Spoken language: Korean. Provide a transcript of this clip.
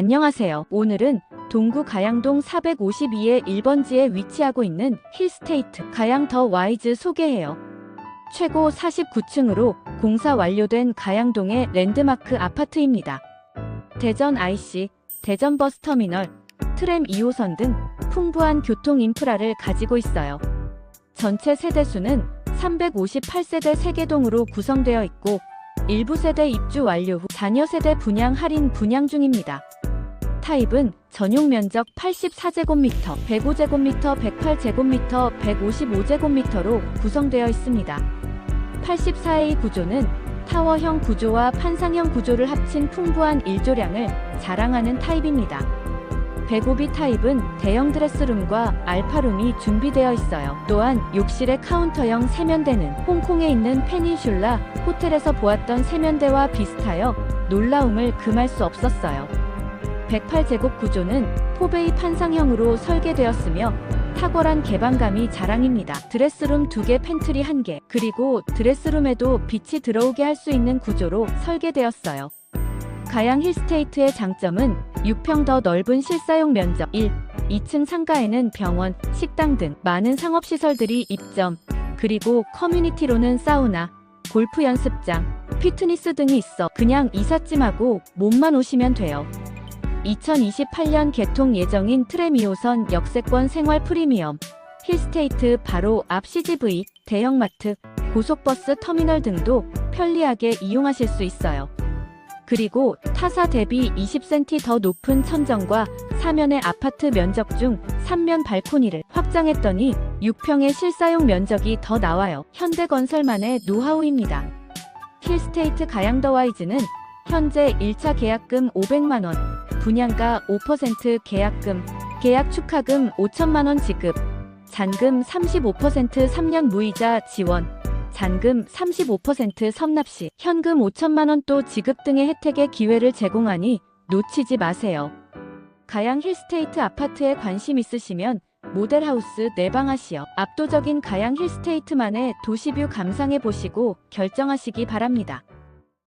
안녕하세요. 오늘은 동구 가양동 452의 1번지에 위치하고 있는 힐스테이트 가양 더 와이즈 소개해요. 최고 49층으로 공사 완료된 가양동의 랜드마크 아파트입니다. 대전 IC, 대전 버스터미널, 트램 2호선 등 풍부한 교통 인프라를 가지고 있어요. 전체 세대수는 358세대 3개동으로 구성되어 있고 일부 세대 입주 완료 후 자녀 세대 분양 할인 분양 중입니다. 타입은 전용 면적 84제곱미터, 105제곱미터, 108제곱미터, 155제곱미터로 구성되어 있습니다. 84A 구조는 타워형 구조와 판상형 구조를 합친 풍부한 일조량을 자랑하는 타입입니다. 105B 타입은 대형 드레스룸과 알파룸이 준비되어 있어요. 또한 욕실의 카운터형 세면대는 홍콩에 있는 페닌슐라 호텔에서 보았던 세면대와 비슷하여 놀라움을 금할 수 없었어요. 108제곱 구조는 포베이 판상형으로 설계되었으며 탁월한 개방감이 자랑입니다. 드레스룸 2개, 팬트리 1개, 그리고 드레스룸에도 빛이 들어오게 할 수 있는 구조로 설계되었어요. 가양 힐스테이트의 장점은 6평 더 넓은 실사용 면적 1, 2층 상가에는 병원, 식당 등 많은 상업시설들이 입점, 그리고 커뮤니티로는 사우나, 골프 연습장, 피트니스 등이 있어 그냥 이삿짐하고 몸만 오시면 돼요. 2028년 개통 예정인 트램 2호선 역세권 생활 프리미엄, 힐스테이트 바로 앞 CGV, 대형마트, 고속버스 터미널 등도 편리하게 이용하실 수 있어요. 그리고 타사 대비 20cm 더 높은 천정과 사면의 아파트 면적 중 3면 발코니를 확장했더니 6평의 실사용 면적이 더 나와요. 현대건설만의 노하우입니다. 힐스테이트 가양더와이즈는 현재 1차 계약금 500만원, 분양가 5% 계약금, 계약 축하금 5천만원 지급, 잔금 35% 3년 무이자 지원, 잔금 35% 선납 시 현금 5천만 원 또 지급 등의 혜택의 기회를 제공하니 놓치지 마세요. 가양 힐스테이트 아파트에 관심 있으시면 모델하우스 내방하시어 압도적인 가양 힐스테이트만의 도시뷰 감상해 보시고 결정하시기 바랍니다.